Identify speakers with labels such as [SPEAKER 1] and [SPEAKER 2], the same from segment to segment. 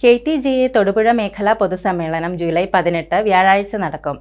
[SPEAKER 1] K T G A Thodupuzha മേഖലാ പൊതുസമ്മേളനം July പതിനെട്ട് വ്യാഴാഴ്ച നടക്കും.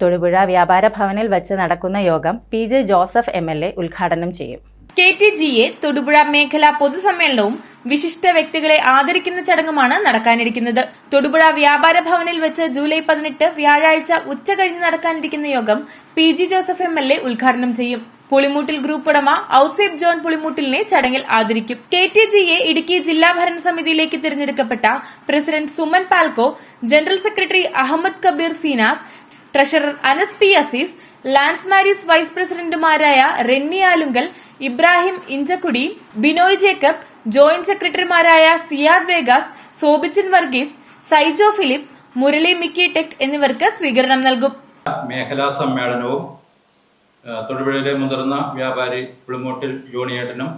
[SPEAKER 1] തൊടുപുഴ വ്യാപാര ഭവനിൽ വച്ച് നടക്കുന്ന യോഗം P J Joseph M L A ഉദ്ഘാടനം ചെയ്യും.
[SPEAKER 2] K T G A Thodupuzha മേഖലാ പൊതുസമ്മേളനവും വിശിഷ്ട വ്യക്തികളെ ആദരിക്കുന്ന ചടങ്ങുമാണ് നടക്കാനിരിക്കുന്നത്. തൊടുപുഴ വ്യാപാര ഭവനിൽ വെച്ച് ജൂലൈ പതിനെട്ട് വ്യാഴാഴ്ച ഉച്ച കഴിഞ്ഞ് നടക്കാനിരിക്കുന്ന യോഗം P G Joseph M L A ഉദ്ഘാടനം ചെയ്യും. പുളിമൂട്ടിൽ ഗ്രൂപ്പ് ഉടമ ഔസേബ് ജോൺ പുളിമൂട്ടിലിനെ ചടങ്ങിൽ ആദരിക്കും. കെ ടി ജിയെ ഇടുക്കി ജില്ലാ ഭരണസമിതിയിലേക്ക് തിരഞ്ഞെടുക്കപ്പെട്ട president Suman Palco general secretary Ahammed Kabeer Seenas treasurer Anas P Azeez Lance Maris vice പ്രസിഡന്റുമാരായ റെന്നി ആലുങ്കൽ ഇബ്രാഹിം ഇഞ്ചക്കുടി ബിനോയ് ജേക്കബ് ജോയിന്റ് സെക്രട്ടറിമാരായ Siyad Vegas Sobichin Varghese Saijo Philip Murali Mickey Tech എന്നിവർക്ക് സ്വീകരണം നൽകും.
[SPEAKER 3] മേഖലാ സമ്മേളനവും തൊടുപുഴയിലെ മുതിർന്ന വ്യാപാരി പുളിമോട്ടിൽ യൂണിയേട്ടനും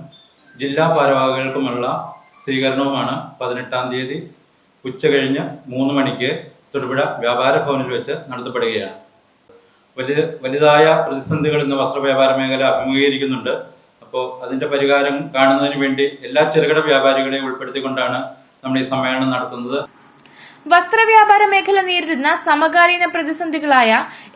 [SPEAKER 3] ജില്ലാ ഭാരവാഹികൾക്കുമുള്ള സ്വീകരണവുമാണ് പതിനെട്ടാം തീയതി ഉച്ച കഴിഞ്ഞ് മൂന്ന് മണിക്ക് തൊടുപുഴ വ്യാപാര ഭവനിൽ വെച്ച് നടത്തപ്പെടുകയാണ്. വലിയ വലുതായ പ്രതിസന്ധികൾ ഇന്ന് വസ്ത്ര വ്യാപാര മേഖല അഭിമുഖീകരിക്കുന്നുണ്ട്. അപ്പോൾ അതിന്റെ പരിഹാരം കാണുന്നതിന് വേണ്ടി എല്ലാ ചെറുകിട വ്യാപാരികളെയും ഉൾപ്പെടുത്തിക്കൊണ്ടാണ് നമ്മൾ ഈ സമ്മേളനം നടത്തുന്നത്.
[SPEAKER 2] വസ്ത്രവ്യാപാര മേഖല നേരിടുന്ന സമകാലീന പ്രതിസന്ധികളായ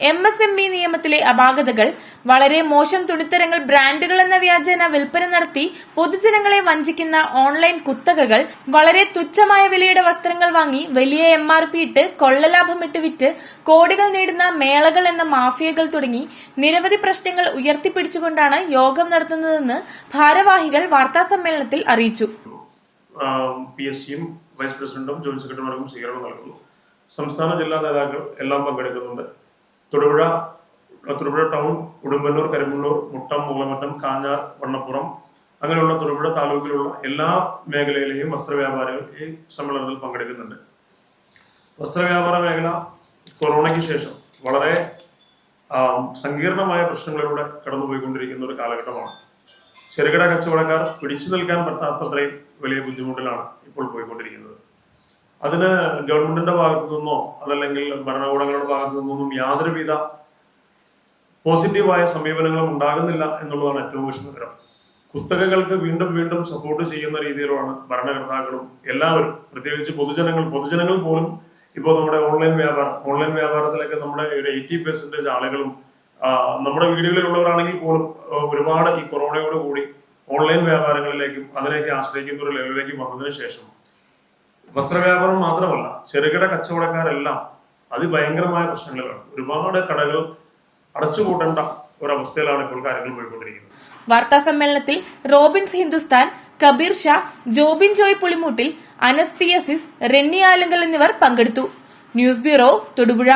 [SPEAKER 2] എം എസ് എം ഇ നിയമത്തിലെ അപാകതകൾ വളരെ മോശം തുണിത്തരങ്ങൾ ബ്രാൻഡുകൾ എന്ന വ്യാജേന വിൽപ്പന നടത്തി പൊതുജനങ്ങളെ വഞ്ചിക്കുന്ന ഓൺലൈൻ കുത്തകകൾ വളരെ തുച്ഛമായ വിലയുടെ വസ്ത്രങ്ങൾ വാങ്ങി വലിയ എം ആർ പി ഇട്ട് കൊള്ളലാഭമിട്ട് വിറ്റ് കോടികൾ നേടുന്ന മേളകൾ എന്ന മാഫിയകൾ തുടങ്ങി നിരവധി പ്രശ്നങ്ങൾ ഉയർത്തിപ്പിടിച്ചുകൊണ്ടാണ് യോഗം നടത്തുന്നതെന്ന് ഭാരവാഹികൾ വാർത്താസമ്മേളനത്തിൽ അറിയിച്ചു.
[SPEAKER 4] പി എസ് ടിയും വൈസ് പ്രസിഡന്റും ജോയിന്റ് സെക്രട്ടറിമാർക്കും സ്വീകരണം നൽകുന്നു. സംസ്ഥാന ജില്ലാ നേതാക്കൾ എല്ലാം പങ്കെടുക്കുന്നുണ്ട്. തൊടുപുഴ തൊടുപുഴ ടൗൺ ഉടുമ്പന്നൂർ കരിമ്പള്ളൂർ മുട്ടം മൂലമറ്റം കാഞ്ഞാർ വണ്ണപ്പുറം അങ്ങനെയുള്ള തൊടുപുഴ താലൂക്കിലുള്ള എല്ലാ മേഖലയിലെയും വസ്ത്രവ്യാപാരികൾ ഈ സമ്മേളനത്തിൽ പങ്കെടുക്കുന്നുണ്ട്. വസ്ത്രവ്യാപാര മേഖല കൊറോണയ്ക്ക് ശേഷം വളരെ സങ്കീർണമായ പ്രശ്നങ്ങളിലൂടെ കടന്നുപോയിക്കൊണ്ടിരിക്കുന്ന ഒരു കാലഘട്ടമാണ്. ചെറുകിട കച്ചവടക്കാർ പിടിച്ചു നിൽക്കാൻ പറ്റാത്തത്രയും വലിയ ബുദ്ധിമുട്ടിലാണ് ഇപ്പോൾ പോയിക്കൊണ്ടിരിക്കുന്നത്. അതിന് ഗവൺമെന്റിന്റെ ഭാഗത്തു നിന്നോ അതല്ലെങ്കിൽ ഭരണകൂടങ്ങളുടെ ഭാഗത്തു നിന്നൊന്നും യാതൊരുവിധ പോസിറ്റീവായ സമീപനങ്ങളും ഉണ്ടാകുന്നില്ല എന്നുള്ളതാണ് ഏറ്റവും വിഷമകരം. കുത്തകകൾക്ക് വീണ്ടും വീണ്ടും സപ്പോർട്ട് ചെയ്യുന്ന രീതിയിലാണ് ഭരണകർത്താക്കളും എല്ലാവരും. പ്രത്യേകിച്ച് പൊതുജനങ്ങൾ പൊതുജനങ്ങൾ പോലും ഇപ്പോൾ നമ്മുടെ ഓൺലൈൻ വ്യാപാരം ഓൺലൈൻ വ്യാപാരത്തിലൊക്കെ നമ്മുടെ ഒരു എയ്റ്റി പെർസെന്റേജ് ആളുകളും നമ്മുടെ വീടുകളിലുള്ളവരാണെങ്കിൽ പോലും ഒരുപാട് ഈ കൊറോണയോട് കൂടി ഓൺലൈൻ വ്യാപാരങ്ങളിലേക്കും അതിനെയൊക്കെ ആശ്രയിക്കുന്ന ഒരു ലെവലിലേക്ക് വന്നതിന് ശേഷം വസ്ത്രവ്യാപാരം മാത്രമല്ല ചെറുകിട കച്ചവടക്കാരെല്ലാം അതിഭയങ്കരമായ പ്രശ്നങ്ങളിലാണ്. ഒരുപാട് കടകൾ അടച്ചുപൂട്ടേണ്ട ഒരവസ്ഥയിലാണ് ഇപ്പോൾ കാര്യങ്ങൾ പോയിക്കൊണ്ടിരിക്കുന്നത്.
[SPEAKER 2] വാർത്താ സമ്മേളനത്തിൽ റോബിൻസ് ഹിന്ദുസ്ഥാൻ കബീർ ഷാ ജോബിൻ ജോയ് പുളിമൂട്ടിൽ അനസ് പി എസ് റെന്നി ആലുങ്കൽ എന്നിവർ പങ്കെടുത്തു. News bureau Thodupuzha.